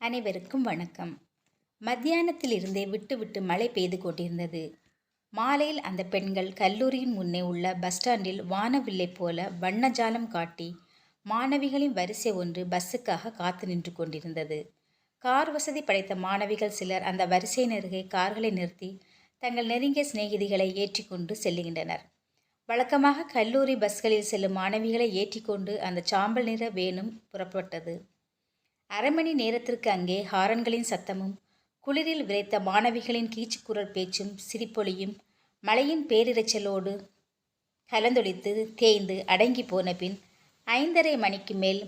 அனைவருக்கும் வணக்கம். மத்தியானத்திலிருந்தே விட்டு விட்டு மழை பெய்து கொண்டிருந்தது. மாலையில் அந்த பெண்கள் கல்லூரியின் முன்னே உள்ள பஸ் ஸ்டாண்டில் வானவில்லை போல வண்ணஜாலம் காட்டி மாணவிகளின் வரிசை ஒன்று பஸ்ஸுக்காக காத்து நின்று கொண்டிருந்தது. கார் வசதி படைத்த மாணவிகள் சிலர் அந்த வரிசையின் அருகே கார்களை நிறுத்தி தங்கள் நெருங்கிய சிநேகிதிகளை ஏற்றிக்கொண்டு செல்லுகின்றனர் வழக்கமாக கல்லூரி பஸ்களில் செல்லும் மாணவிகளை ஏற்றிக்கொண்டு அந்த சாம்பல் நிற வேனும் புறப்பட்டது. அரை மணி நேரத்திற்கு அங்கே ஹாரன்களின் சத்தமும் குளிரில் விரைத்த மாணவிகளின் கீச்சுக்குரல் பேச்சும் சிரிப்பொலியும் மழையின் பேரிரைச்சலோடு கலந்தொழித்து தேய்ந்து அடங்கி போன பின் ஐந்தரை மணிக்கு மேல்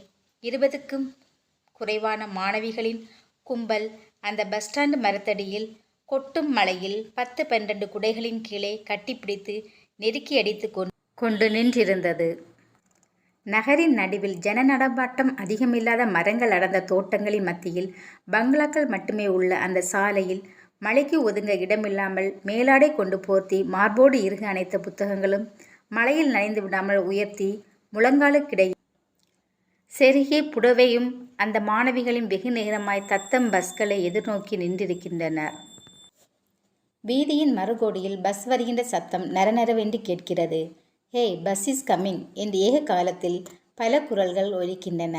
இருபதுக்கும் குறைவான மாணவிகளின் கும்பல் அந்த பஸ் ஸ்டாண்டு மரத்தடியில் கொட்டும் மலையில் பத்து பன்னெண்டு குடைகளின் கீழே கட்டிப்பிடித்து நெருக்கி அடித்து கொண்டு நின்றிருந்தது. நகரின் நடுவில் ஜன நடமாட்டம் அதிகமில்லாத மரங்கள் அடர்ந்த தோட்டங்களின் மத்தியில் பங்களாக்கள் மட்டுமே உள்ள அந்த சாலையில் மலைக்கு ஒதுங்க இடமில்லாமல் மேலாடை கொண்டு போர்த்தி மார்போடு இருக அனைத்த புத்தகங்களும் மலையில் நனைந்து விடாமல் உயர்த்தி முழங்காலுக்கிடையே. செருகே புடவையும் அந்த மாணவிகளின் வெகு நேரமாய் தத்தம் பஸ்களை எதிர்நோக்கி நின்றிருக்கின்றனர். வீதியின் மறுகோடியில் பஸ் வருகின்ற சத்தம் நரநரவென்று கேட்கிறது. ஹே பஸ் இஸ் கம்மிங் என்று ஏக காலத்தில் பல குரல்கள் ஒலிக்கின்றன.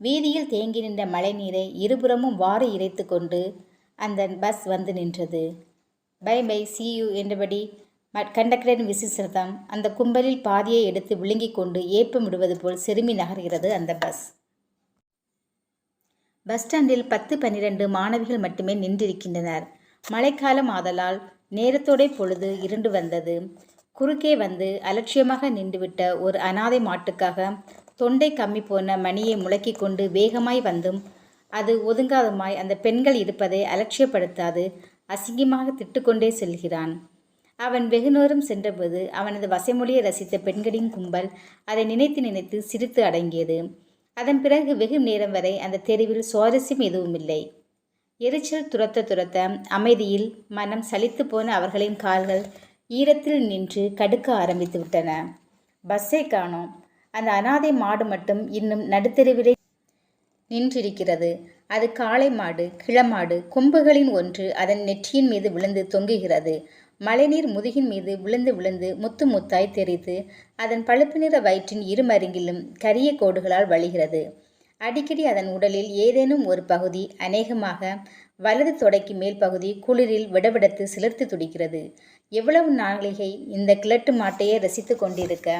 வீதியில் தேங்கி நின்ற மழைநீரை இருபுறமும் வாரி இறைத்து கொண்டு அந்த பஸ் வந்து நின்றது. பை பை சி யூ என்றபடி கண்டக்டரின் விசிசிரதம் அந்த கும்பலில் பாதியை எடுத்து விழுங்கிக் கொண்டு ஏப்பம் விடுவது போல் செருமி நகர்கிறது அந்த பஸ் பஸ் ஸ்டாண்டில் பத்து பன்னிரண்டு மாணவிகள் மட்டுமே நின்றிருக்கின்றனர். மழைக்காலம் ஆதலால் நேரத்தோடே பொழுது இருண்டு வந்தது. குறுக்கே வந்து அலட்சியமாக நின்றுவிட்ட ஒரு அனாதை மாட்டுக்காக தொண்டை கம்மி போன மணியை முழக்கி கொண்டு வேகமாய் வந்தும் அது ஒதுங்காதமாய் அந்த பெண்கள் இருப்பதை அலட்சியப்படுத்தாது அசிங்கமாக திட்டுக்கொண்டே செல்கிறான் அவன் வெகுநூறும் சென்றபோது அவனது வசைமொழியை ரசித்த பெண்களின் கும்பல் அதை நினைத்து நினைத்து சிரித்து அடங்கியது. அதன் பிறகு வெகு நேரம் வரை அந்த தெருவில் சுவாரஸ்யம் எதுவும் இல்லை எரிச்சல் துரத்த துரத்த அமைதியில் மனம் சலித்து போன அவர்களின் கால்கள் ஈரத்தில் நின்று கடுக்க ஆரம்பித்து விட்டன. பஸ்ஸை காணோம். அந்த அனாதை மாடு மட்டும் இன்னும் நடுத்தெருவிலே நின்றிருக்கிறது. அது காளை மாடு கிளமாடு கொம்புகளின் ஒன்று அதன் நெற்றியின் மீது விழுந்து தொங்குகிறது. மழைநீர் முதுகின் மீது விழுந்து விழுந்து முத்து முத்தாய் தெரித்து அதன் பழுப்பு நிற வயிற்றின் இருமருங்கிலும் கரிய கோடுகளால் வழிகிறது. அடிக்கடி அதன் உடலில் ஏதேனும் ஒரு பகுதி அநேகமாக வலது தொடைக்கு மேல் பகுதி குளிரில் விடவிடத்து சிலிர்த்து துடிக்கிறது. எவ்வளவு நாளிகை இந்த கிழட்டு மாட்டையே ரசித்து கொண்டிருக்க?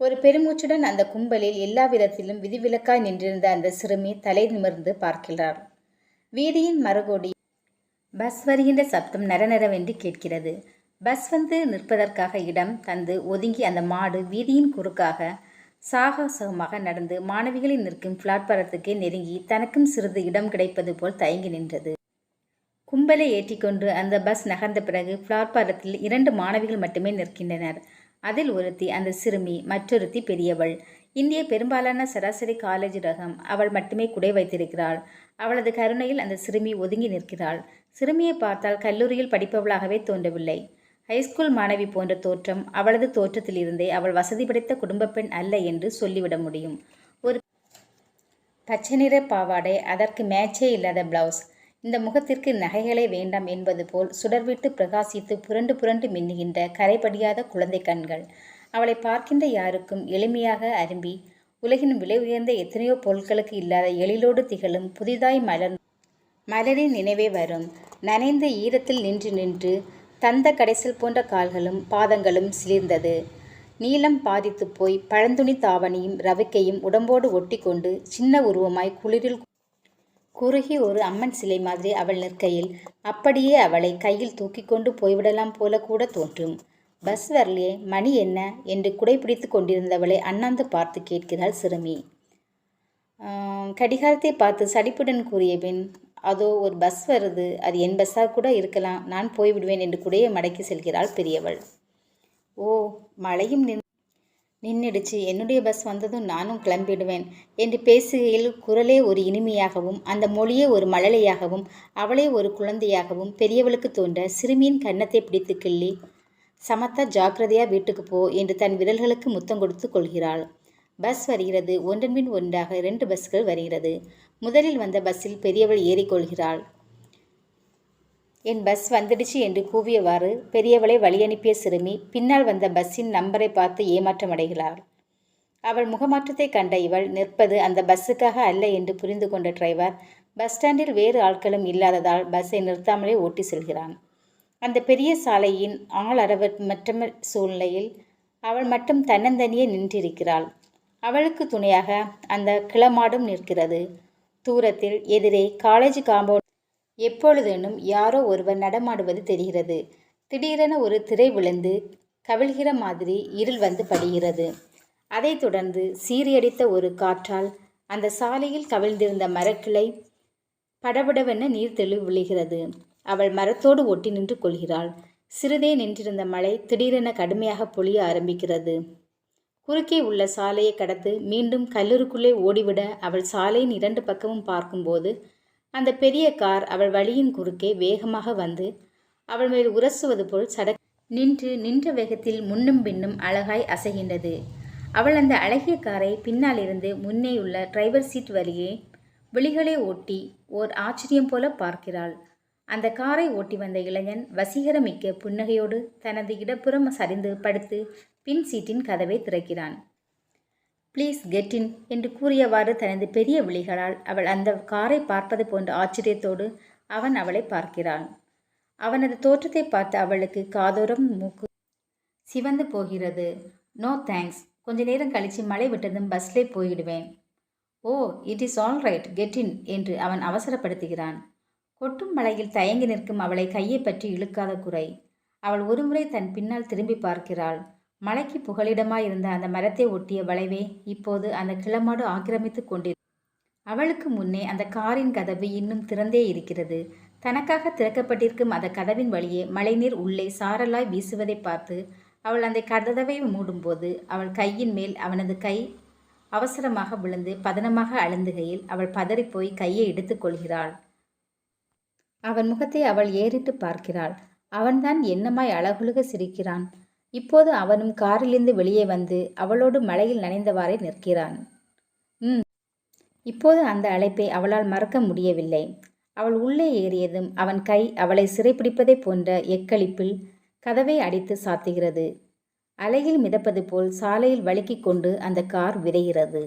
ஒரு பெருமூச்சுடன் அந்த கும்பலில் எல்லா விதத்திலும் விதிவிலக்காய் நின்றிருந்த அந்த சிறுமி தலை நிமிர்ந்து பார்க்கிறார். வீதியின் மறுகோடி பஸ் வருகின்ற சப்தம் நரநரவென்று கேட்கிறது. பஸ் வந்து நிற்பதற்காக இடம் தந்து ஒதுங்கி அந்த மாடு வீதியின் குறுக்காக சாகசகமாக நடந்து மாணவிகளில் நிற்கும் பிளாட்பாரத்துக்கே நெருங்கி தனக்கும் சிறிது இடம் கிடைப்பது போல் தயங்கி நின்றது. கும்பலை ஏற்றிக்கொண்டு அந்த பஸ் நகர்ந்த பிறகு பிளாட்பாரத்தில் இரண்டு மாணவிகள் மட்டுமே நிற்கின்றனர். அதில் ஒருத்தி அந்த சிறுமி மற்றொருத்தி பெரியவள். இந்திய பெரும்பாலான சராசரி காலேஜ் ரகம் அவள் மட்டுமே குடை வைத்திருக்கிறாள். அவளது கருணையில் அந்த சிறுமி ஒதுங்கி நிற்கிறாள். சிறுமியை பார்த்தால் கல்லூரியில் படிப்பவளாகவே தோன்றவில்லை. ஹைஸ்கூல் மாணவி போன்ற தோற்றம் அவளது தோற்றத்திலிருந்தே அவள் வசதி படைத்த குடும்ப பெண் அல்ல என்று சொல்லிவிட முடியும். ஒரு பச்சை நிற பாவாடை அதற்கு மேட்சே இல்லாத பிளவுஸ் இந்த முகத்திற்கு நகைகளே வேண்டாம் என்பது போல் சுடர்விட்டு பிரகாசித்து புரண்டு புரண்டு மின்னுகின்ற கரைபடியாத குழந்தை கண்கள். அவளை பார்க்கின்ற யாருக்கும் எளிமையாக அரும்பி உலகின் விலை உயர்ந்த எத்தனையோ பொருட்களுக்கு இல்லாத எழிலோடு திகழும் புதிதாய் மலர் மலரின் நினைவே வரும். நனைந்த ஈரத்தில் நின்று நின்று தந்த கடைசல் போன்ற கால்களும் பாதங்களும் சிலிர்ந்தது. நீளம் பாதித்து போய் பழந்துணி தாவணியும் ரவிக்கையும் உடம்போடு ஒட்டி கொண்டு சின்ன உருவமாய் குளிரில் குறுகி ஒரு அம்மன் சிலை மாதிரி அவள் நிற்கையில் அப்படியே அவளை கையில் தூக்கி கொண்டு போய்விடலாம் போல கூட தோன்றும். பஸ் வரலையே மணி என்ன? என்று குடைப்பிடித்து கொண்டிருந்தவளை அண்ணாந்து பார்த்து கேட்கிறாள் சிறுமி. கடிகாரத்தை பார்த்து சடிப்புடன் கூறிய பின் அதோ ஒரு பஸ் வருது. அது என் பஸ்ஸாக கூட இருக்கலாம். நான் போய்விடுவேன் என்று குடையை மடக்கி செல்கிறாள் பெரியவள். ஓ மழையும் நின்று நின்றுடுச்சு என்னுடைய பஸ் வந்ததும் நானும் கிளம்பிடுவேன் என்று பேசுகையில் குரலே ஒரு இனிமையாகவும் அந்த மொழியே ஒரு மழலையாகவும் அவளே ஒரு குழந்தையாகவும் பெரியவளுக்கு தோன்ற சிறுமியின் கன்னத்தை பிடித்து கிள்ளி சமத்தா ஜாக்கிரதையா வீட்டுக்கு போ என்று தன் விரல்களுக்கு முத்தம் கொடுத்து கொள்கிறாள். பஸ் வருகிறது. ஒன்றன்பின் ஒன்றாக இரண்டு பஸ்கள் வருகிறது. முதலில் வந்த பஸ்ஸில் பெரியவள் ஏறிக்கொள்கிறாள். என் பஸ் வந்துடுச்சு என்று கூவியவாறு பெரியவளை வழியனுப்பிய சிறுமி பின்னால் வந்த பஸ்ஸின் நம்பரை பார்த்து ஏமாற்றமடைகிறாள் அவள் முகமாற்றத்தை கண்ட இவள் நிற்பது அந்த பஸ்ஸுக்காக அல்ல என்று புரிந்து கொண்ட டிரைவர் பஸ் ஸ்டாண்டில் வேறு ஆட்களும் இல்லாததால் பஸ்ஸை நிறுத்தாமலே ஓட்டி செல்கிறான். அந்த பெரிய சாலையின் ஆளரவமற்ற சூழ்நிலையில் அவள் மட்டும் தன்னந்தனியே நின்றிருக்கிறாள். அவளுக்கு துணையாக அந்த கிளமாடும் நிற்கிறது. தூரத்தில் எதிரே காலேஜ் காம்பவுண்ட் எப்பொழுதேனும் யாரோ ஒருவர் நடமாடுவது தெரிகிறது. திடீரென ஒரு திரை விழுந்து கவிழ்கிற மாதிரி இருள் வந்து படுகிறது. அதைத் தொடர்ந்து சீறியடித்த ஒரு காற்றால் அந்த சாலையில் கவிழ்ந்திருந்த மரக்கிளை படபடவென நீர் தெளிவு விழுகிறது. அவள் மரத்தோடு ஒட்டி நின்று கொள்கிறாள். சிறிதே நின்றிருந்த மழை திடீரென கடுமையாக பொழிய ஆரம்பிக்கிறது. குறுக்கே உள்ள சாலையை கடந்து மீண்டும் கல்லூருக்குள்ளே ஓடிவிட அவள் சாலையின் இரண்டு பக்கமும் பார்க்கும்போது அந்த பெரிய கார் அவள் வழியின் குறுக்கே வேகமாக வந்து அவள் மேல் உரசுவது போல் சடக் நின்று நின்ற வேகத்தில் முன்னும் பின்னும் அழகாய் அசைகின்றது. அவள் அந்த அழகிய காரை பின்னாலிருந்து முன்னே உள்ள டிரைவர் சீட் வழியே விழிகளை ஓட்டி ஓர் ஆச்சரியம் போல பார்க்கிறாள். அந்த காரை ஓட்டி வந்த இளைஞன் வசீகரமிக்க புன்னகையோடு தனது இடப்புறம் சரிந்து படுத்து பின் சீட்டின் கதவை திறக்கிறான். ப்ளீஸ் கெட் இன் என்று கூறியவாறு தனது பெரிய விழிகளால் அவள் அந்த காரை பார்ப்பது போன்ற ஆச்சரியத்தோடு அவன் அவளை பார்க்கிறான். அவனது தோற்றத்தை பார்த்து அவளுக்கு காதோரம் மூக்கு சிவந்து போகிறது. நோ தேங்க்ஸ் கொஞ்ச நேரம் கழித்து மழை விட்டதும் பஸ்லே போயிடுவேன். ஓ it is all right get in என்று அவன் அவசரப்படுத்துகிறான். கொட்டும் மழையில் தயங்கி நிற்கும் அவளை கையை பற்றி இழுக்காத குறை. அவள் ஒருமுறை தன் பின்னால் திரும்பி பார்க்கிறாள். மலைக்கு புகலிடமாயிருந்த அந்த மரத்தை ஒட்டிய வளைவே இப்போது அந்த கிளமாடு ஆக்கிரமித்து கொண்டிரு. அவளுக்கு முன்னே அந்த காரின் கதவு இன்னும் திறந்தே இருக்கிறது. தனக்காக திறக்கப்பட்டிருக்கும் அந்த கதவின் வழியே மழைநீர் உள்ளே சாரலாய் வீசுவதை பார்த்து அவள் அந்த கதவை மூடும்போது அவள் கையின் மேல் அவனது கை அவசரமாக விழுந்து பதனமாக அழுந்துகையில் அவள் பதறிப்போய் கையை எடுத்துக்கொள்கிறாள் அவன் முகத்தை அவள் ஏறிட்டு பார்க்கிறாள். அவன்தான் என்னமாய் அழகுழுக சிரிக்கிறான். இப்போது அவனும் காரிலிருந்து வெளியே வந்து அவளோடு மலையில் நனைந்தவாறே நிற்கிறான். ம். இப்போது அந்த அழைப்பை அவளால் மறக்க முடியவில்லை. அவள் உள்ளே ஏறியதும் அவன் கை அவளை சிறைப்பிடிப்பதை போன்ற எக்களிப்பில் கதவை அடித்து சாத்துகிறது. அலையில் மிதப்பது போல் சாலையில் வழுக்கிக் கொண்டு அந்த கார் விரைகிறது.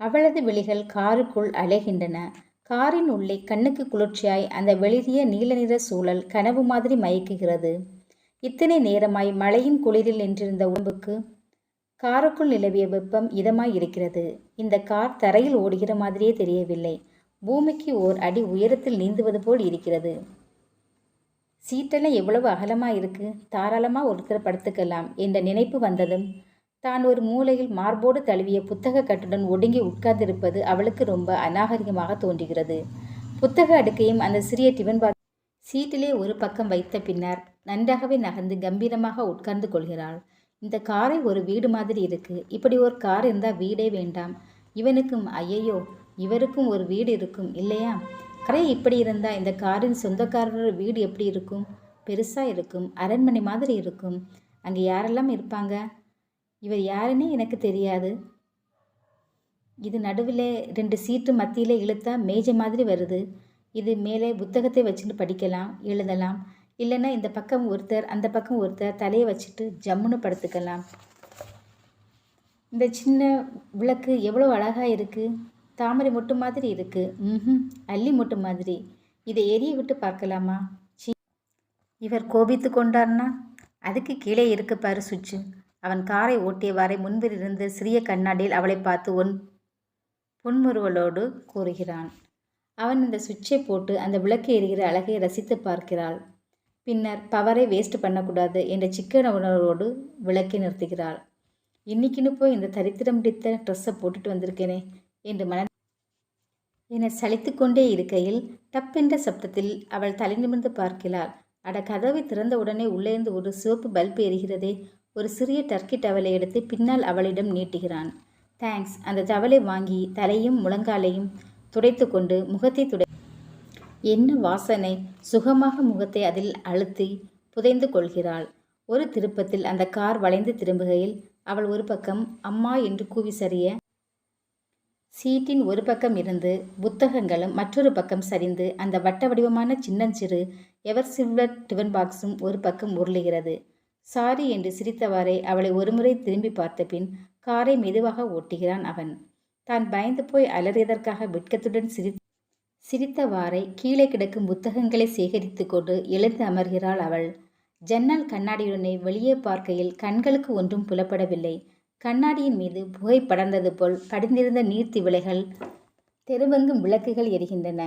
அவளது விழிகள் காருக்குள் அலைகின்றன. காரின் உள்ளே கண்ணுக்கு குளிர்ச்சியாய் அந்த வெளிரிய நீல நிற சூழல் கனவு மாதிரி மயக்குகிறது. இத்தனை நேரமாய் மழையின் குளிரில் நின்றிருந்த உடம்புக்கு காருக்குள் நிலவிய வெப்பம் இதமாய் இருக்கிறது. இந்த கார் தரையில் ஓடுகிற மாதிரியே தெரியவில்லை. பூமிக்கு ஓர் அடி உயரத்தில் நீந்துவது போல் இருக்கிறது. சீட்டெல்லாம் எவ்வளவு அகலமாக இருக்கு? தாராளமாக ஒருத்தர் படுத்துக்கலாம் என்ற நினைப்பு வந்ததும் தான் ஒரு மூலையில் மார்போடு தழுவிய புத்தக கட்டுடன் ஒடுங்கி உட்கார்ந்திருப்பது அவளுக்கு ரொம்ப அநாகரிகமாக தோன்றுகிறது. புத்தக அடுக்கையும் அந்த சிறிய டிவன் பாக் சீட்டிலே ஒரு பக்கம் வைத்த பின்னர் நன்றாகவே நகர்ந்து கம்பீரமாக உட்கார்ந்து கொள்கிறாள். இந்த காரை ஒரு வீடு மாதிரி இருக்கு. இப்படி ஒரு கார் இருந்தால் வீடே வேண்டாம். இவனுக்கும் ஐயையோ இவருக்கும் ஒரு வீடு இருக்கும் இல்லையா? கரை இப்படி இருந்தால் இந்த காரின் சொந்தக்காரர் வீடு எப்படி இருக்கும்? பெருசாக இருக்கும் அரண்மனை மாதிரி இருக்கும். அங்கே யாரெல்லாம் இருப்பாங்க? இவர் யாருன்னே எனக்கு தெரியாது. இது நடுவில் ரெண்டு சீட்டு மத்தியில் இழுத்தா மேஜை மாதிரி வருது. இது மேலே புத்தகத்தை வச்சுட்டு படிக்கலாம் எழுதலாம். இல்லைன்னா இந்த பக்கம் ஒருத்தர் அந்த பக்கம் ஒருத்தர் தலையை வச்சுட்டு ஜம்முன்னு படுத்துக்கலாம். இந்த சின்ன விளக்கு எவ்வளோ அழகாக இருக்குது தாமரை மொட்டு மாதிரி இருக்குது ம் அள்ளி மொட்டு மாதிரி. இதை எரிய விட்டு பார்க்கலாமா? சி. இவர் கோபித்து கொண்டார்னா? அதுக்கு கீழே இருக்கு பாரு சுச்சு. அவன் காரை ஓட்டியவாறே முன்பில் இருந்த சிறிய கண்ணாடியில் அவளை பார்த்து ஒன் புன்முறுவலோடு கூறுகிறான். அவன் இந்த சுவிட்சை போட்டு அந்த விளக்கு எரிகிற அழகை ரசித்து பார்க்கிறாள். பின்னர் பவரை வேஸ்ட் பண்ணக்கூடாது என்ற சிக்கன உணர்வோடு விளக்கை நிறுத்துகிறாள். இன்னைக்குன்னு போய் இந்த தரித்திரம் பிடித்த ட்ரெஸ்ஸை போட்டுட்டு வந்திருக்கேனே என்று மன என சலித்து கொண்டே இருக்கையில் டப்பென்ற சப்தத்தில் அவள் தலை நிமிர்ந்து பார்க்கிறாள். அட கதவை திறந்த உடனே உள்ளேந்து ஒரு சிவப்பு பல்ப் எரிகிறதே. ஒரு சிறிய டர்க்கி டவலை எடுத்து பின்னால் அவளிடம் நீட்டுகிறான். தேங்க்ஸ் அந்த டவலை வாங்கி தலையும் முழங்காலையும் துடைத்து கொண்டு முகத்தை துடை என்ன வாசனை? சுகமாக முகத்தை அதில் அழுத்தி புதைந்து கொள்கிறாள். ஒரு திருப்பத்தில் அந்த கார் வளைந்து திரும்புகையில் அவள் ஒரு பக்கம் அம்மா என்று கூவி சரிய சீட்டின் ஒரு பக்கம் இருந்து புத்தகங்களும் மற்றொரு பக்கம் சரிந்து அந்த வட்ட வடிவமான சின்னஞ்சிறு எவர் சில்வர் டிஃபன் பாக்ஸும் ஒரு பக்கம் உருளுகிறது. சாரி என்று சிரித்தவாறே அவளை ஒருமுறை திரும்பி பார்த்த பின் காரை மெதுவாக ஓட்டுகிறான் அவன். தான் பயந்து போய் அலறியதற்காக வெட்கத்துடன் சிரி சிரித்தவாறே கீழே கிடக்கும் புத்தகங்களை சேகரித்து கொண்டு எழுந்து அமர்கிறாள் அவள். ஜன்னல் கண்ணாடியுடனே வெளியே பார்க்கையில் கண்களுக்கு ஒன்றும் புலப்படவில்லை. கண்ணாடியின் மீது புகை படர்ந்தது போல் படிந்திருந்த நீர்த்திவிளைகள் தெருவெங்கும் விளக்குகள் எரிகின்றன.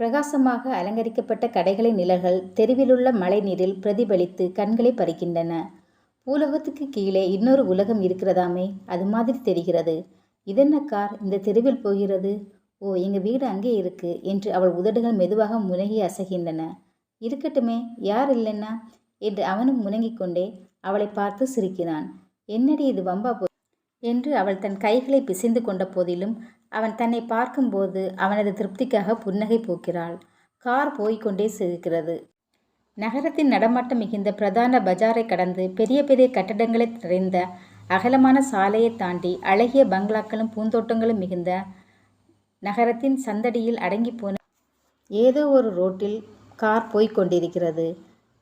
பிரகாசமாக அலங்கரிக்கப்பட்ட கடைகளின் நிழல்கள் தெருவிலுள்ள மழை நீரில் பிரதிபலித்து கண்களை பறிக்கின்றன. பூலோகத்துக்கு கீழே இன்னொரு உலகம் இருக்கிறதாமே அது மாதிரி தெரிகிறது. இதென்ன கார்? இந்த தெருவில் போகிறது? ஓ எங்கள் வீடு அங்கே இருக்கு என்று அவள் உதடுகள் மெதுவாக முனகி அசைகின்றன. இருக்கட்டுமே யார் இல்லைன்னா? என்று அவனும் முனங்கிக் கொண்டே அவளை பார்த்து சிரிக்கிறான். என்னடி இது வம்பா போ? என்று அவள் தன் கைகளை பிசைந்து கொண்ட போதிலும் அவன் தன்னை பார்க்கும்போது அவனது திருப்திக்காக புன்னகை போக்கிறாள். கார் போய்க்கொண்டே சிரிக்கிறது. நகரத்தின் நடமாட்டம் மிகுந்த பிரதான பஜாரை கடந்து பெரிய பெரிய கட்டடங்களை நிறைந்த அகலமான சாலையை தாண்டி அழகிய பங்களாக்களும் பூந்தோட்டங்களும் மிகுந்த நகரத்தின் சந்தடியில் அடங்கி போன ஏதோ ஒரு ரோட்டில் கார் போய்க் கொண்டிருக்கிறது.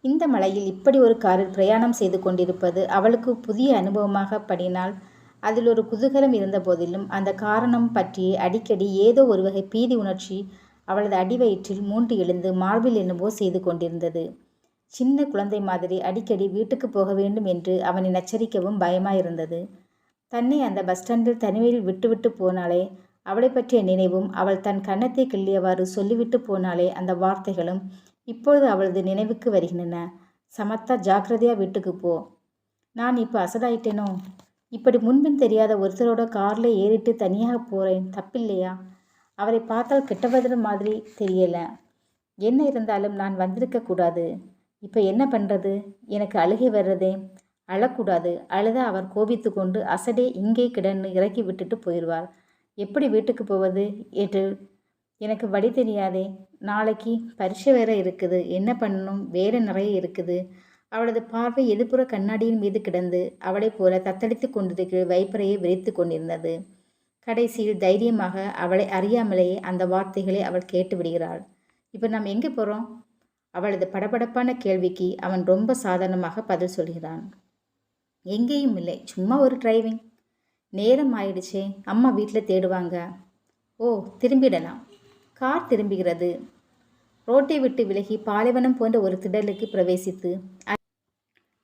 இந்த மலையில் இப்படி ஒரு காரில் பிரயாணம் செய்து கொண்டிருப்பது அவளுக்கு புதிய அனுபவமாக படினால் அதில் ஒரு குதூகலம் இருந்த போதிலும் அந்த காரணம் பற்றி அடிக்கடி ஏதோ ஒரு வகை பீதி உணர்ச்சி அவளது அடிவயிற்றில் மூன்று எழுந்து மார்பில் என்னவோ செய்து கொண்டிருந்தது. சின்ன குழந்தை மாதிரி அடிக்கடி வீட்டுக்கு போக வேண்டும் என்று அவனை நச்சரிக்கவும் பயமாயிருந்தது. தன்னை அந்த பஸ் ஸ்டாண்டில் தனிமையில் விட்டுவிட்டு போனாலே அவளை பற்றிய நினைவும் அவள் தன் கன்னத்தை கிள்ளியவாறு சொல்லிவிட்டு போனாலே அந்த வார்த்தைகளும் இப்பொழுது அவளது நினைவுக்கு வருகின்றன. சமத்தா ஜாக்கிரதையாக வீட்டுக்கு போ. நான் இப்போ அசடாயிட்டேனோ? இப்படி முன்பின் தெரியாத ஒருத்தரோட காரில் ஏறிட்டு தனியாக போகிறேன் தப்பில்லையா? அவரை பார்த்தால் கெட்டவதர் மாதிரி தெரியல. என்ன இருந்தாலும் நான் வந்திருக்க கூடாது. இப்போ என்ன பண்ணுறது எனக்கு அழுகை வர்றதே. அழக்கூடாது. அழுத அவர் கோபித்து கொண்டு அசடே இங்கே கிடன்னு இறக்கி விட்டுட்டு போயிடுவார். எப்படி வீட்டுக்கு போவது? என்று எனக்கு வழி தெரியாதே. நாளைக்கு பரீட்சை வேற இருக்குது. என்ன பண்ணணும்? வேறு நிறைய இருக்குது. அவளது பார்வை எதிர்ப்புற கண்ணாடியின் மீது கிடந்து அவளைப் போல தத்தளித்து கொண்டிருக்கிற வைப்பரையை விரித்து கொண்டிருந்தது. கடைசியில் தைரியமாக அவளை அறியாமலேயே அந்த வார்த்தைகளை அவள் கேட்டு விடுகிறாள். இப்போ நாம் எங்கே போகிறோம் அவளது படபடப்பான கேள்விக்கு அவன் ரொம்ப சாதாரணமாக பதில் சொல்கிறான். எங்கேயும் இல்லை சும்மா ஒரு டிரைவிங் நேரம் ஆயிடுச்சே அம்மா வீட்டில் தேடுவாங்க. ஓ திரும்பிடலாம். கார் திரும்புகிறது. ரோட்டை விட்டு விலகி பாலைவனம் போன்ற ஒரு திடலுக்கு பிரவேசித்து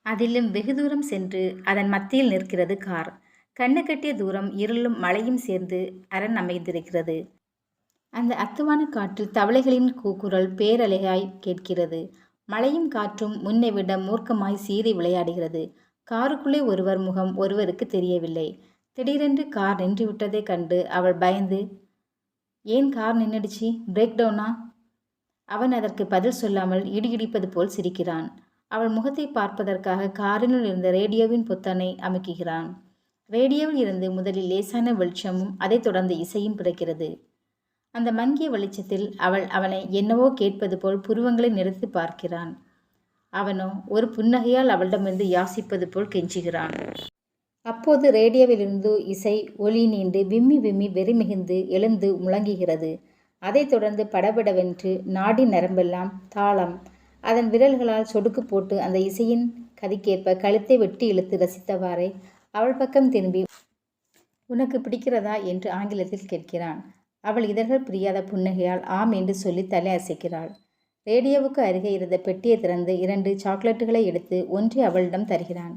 அதிலும் வெகு தூரம் சென்று அதன் மத்தியில் நிற்கிறது கார். கண்ணு கட்டிய தூரம் இருளும் மழையும் சேர்ந்து அரண் அமைந்திருக்கிறது. அந்த அத்துவான காற்றில் தவளைகளின் கூக்குரல் பேரலையாய் கேட்கிறது. மழையும் காற்றும் முன்னை விட மூர்க்கமாய் சீறி விளையாடுகிறது. காருக்குள்ளே ஒருவர் முகம் ஒருவருக்கு தெரியவில்லை. திடீரென்று கார் நின்றுவிட்டதைக் கண்டு அவள் பயந்து ஏன் கார் நின்றுடுச்சு? பிரேக் டவுனா? அவன் அதற்கு பதில் சொல்லாமல் இடியிடிப்பது போல் சிரிக்கிறான். அவள் முகத்தை பார்ப்பதற்காக காரினுள் இருந்த ரேடியோவின் புத்தனை அமுக்குகிறான். ரேடியோவில் இருந்து முதலில் லேசான வெளிச்சமும் அதைத் தொடர்ந்து இசையும் பிறக்கிறது. அந்த மங்கிய வெளிச்சத்தில் அவள் அவனை என்னவோ கேட்பது போல் புருவங்களை நிறுத்தி பார்க்கிறான். அவனோ ஒரு புன்னகையால் அவளிடமிருந்து யாசிப்பது போல் கெஞ்சுகிறான். அப்போது ரேடியோவிலிருந்து இசை ஒளி நீண்டு விம்மி விம்மி வெறி மிகுந்து எழுந்து முழங்குகிறது. அதைத் தொடர்ந்து படபடவென்று நாடி நரம்பெல்லாம் தாளம். அதன் விரல்களால் சொடுக்கு போட்டு அந்த இசையின் கதிக்கேற்ப கழுத்தை வெட்டி இழுத்து ரசித்தவாறே அவள் பக்கம் திரும்பி உனக்கு பிடிக்கிறதா? என்று ஆங்கிலத்தில் கேட்கிறான். அவள் இதழ்கள் பிரியாத புன்னகையால் ஆம் என்று சொல்லி தலை அசைக்கிறாள். ரேடியோவுக்கு அருகே இருந்த பெட்டியை திறந்து இரண்டு சாக்லேட்டுகளை எடுத்து ஒன்றை அவளிடம் தருகிறான்.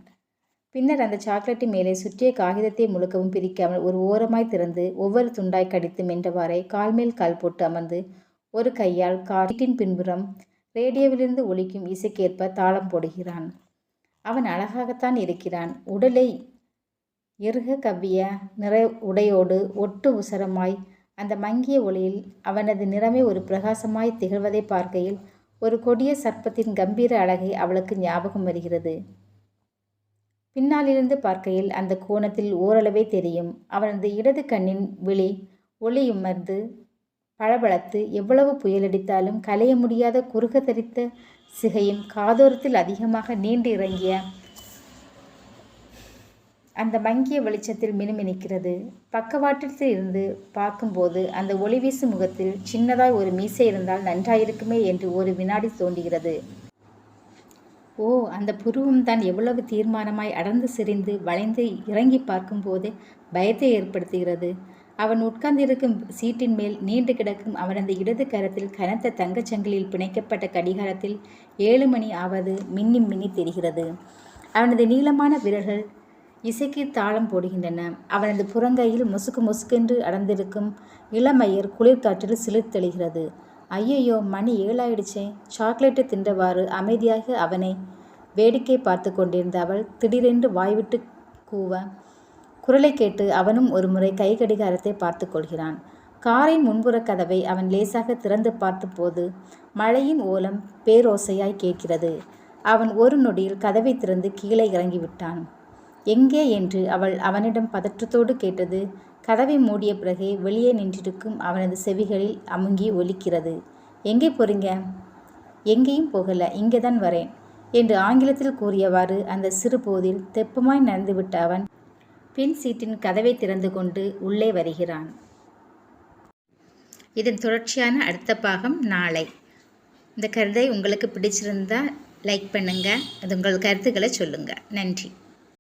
பின்னர் அந்த சாக்லேட்டு மேலே சுற்றிய காகிதத்தை முழுக்கவும் பிரிக்காமல் ஒரு ஓரமாய் திறந்து ஒவ்வொரு துண்டாய் கடித்து மென்றவாறே கால் மேல் கால் போட்டு அமர்ந்து ஒரு கையால் காட்டின் பின்புறம் ரேடியோவிலிருந்து ஒலிக்கும் இசைக்கேற்ப தாளம் போடுகிறான். அவன் அழகாகத்தான் இருக்கிறான். உடலை எருக கவ்விய நிற உடையோடு ஒட்டு உசரமாய் அந்த மங்கிய ஒளியில் அவனது நிறமே ஒரு பிரகாசமாய் திகழ்வதை பார்க்கையில் ஒரு கொடிய சர்ப்பத்தின் கம்பீர அழகை அவளுக்கு ஞாபகம் வருகிறது. பின்னாலிருந்து பார்க்கையில் அந்த கோணத்தில் ஓரளவே தெரியும். அவனது இடது கண்ணின் விழி ஒளியுமர்ந்து பளபளத்து எவ்வளவு புயலடித்தாலும் களைய முடியாத குறுக தரித்த சிகையும் காதோரத்தில் அதிகமாக நீண்டு இறங்கிய அந்த மங்கிய வெளிச்சத்தில் மினுமினிக்கிறது. பக்கவாட்டத்தில் இருந்து பார்க்கும்போது அந்த ஒளிவீசு முகத்தில் சின்னதாய் ஒரு மீசை இருந்தால் நன்றாயிருக்குமே என்று ஒரு வினாடி தோன்றுகிறது. ஓ அந்த புருவம் தான் எவ்வளவு தீர்மானமாய் அடர்ந்து சிரிந்து வளைந்து இறங்கி பார்க்கும்போது பயத்தை ஏற்படுத்துகிறது. அவன் உட்கார்ந்திருக்கும் சீட்டின் மேல் நீண்டு கிடக்கும் அவனது இடது கரத்தில் கனத்த தங்கச்சங்கிலில் பிணைக்கப்பட்ட கடிகாரத்தில் ஏழு மணி ஆவது மின்னி மின்னி தெரிகிறது. அவனது நீளமான விரல்கள் இசைக்கு தாளம் போடுகின்றன. அவனது புறங்கையில் முசுக்கு முசுக்கென்று அடர்ந்திருக்கும் இளமயிர் குளிர்காற்றில் சிலிர்த்தெழுகிறது. ஐயையோ மணி ஏழாயிடுச்சே. சாக்லேட்டை தின்றவாறு அமைதியாக அவனை வேடிக்கை பார்த்து கொண்டிருந்த அவள் திடீரென்று வாய்விட்டு கூவ குரலை கேட்டு அவனும் ஒரு முறை கை கடிகாரத்தை பார்த்து கொள்கிறான். காரின் முன்புற கதவை அவன் லேசாக திறந்து பார்த்தபோது மழையின் ஓலம் பேரோசையாய் கேட்கிறது. அவன் ஒரு நொடியில் கதவை திறந்து கீழே இறங்கிவிட்டான். எங்கே என்று அவள் அவனிடம் பதற்றத்தோடு கேட்டது. கதவை மூடிய பிறகே வெளியே நின்றிருக்கும் அவனது செவிகளில் அமுங்கி ஒலிக்கிறது. எங்கே போறீங்க? எங்கேயும் போகல இங்கே தான் வரேன் என்று ஆங்கிலத்தில் கூறியவாறு அந்த சிறு போதில் தெப்பமாய் நடந்துவிட்ட அவன் பின் சீட்டின் கதவை திறந்து கொண்டு உள்ளே வருகிறான். இதன் தொடர்ச்சியான அடுத்த பாகம் நாளை. இந்த கருதை உங்களுக்கு பிடிச்சிருந்தா லைக் பண்ணுங்கள் அது உங்கள் கருத்துக்களை சொல்லுங்கள் நன்றி.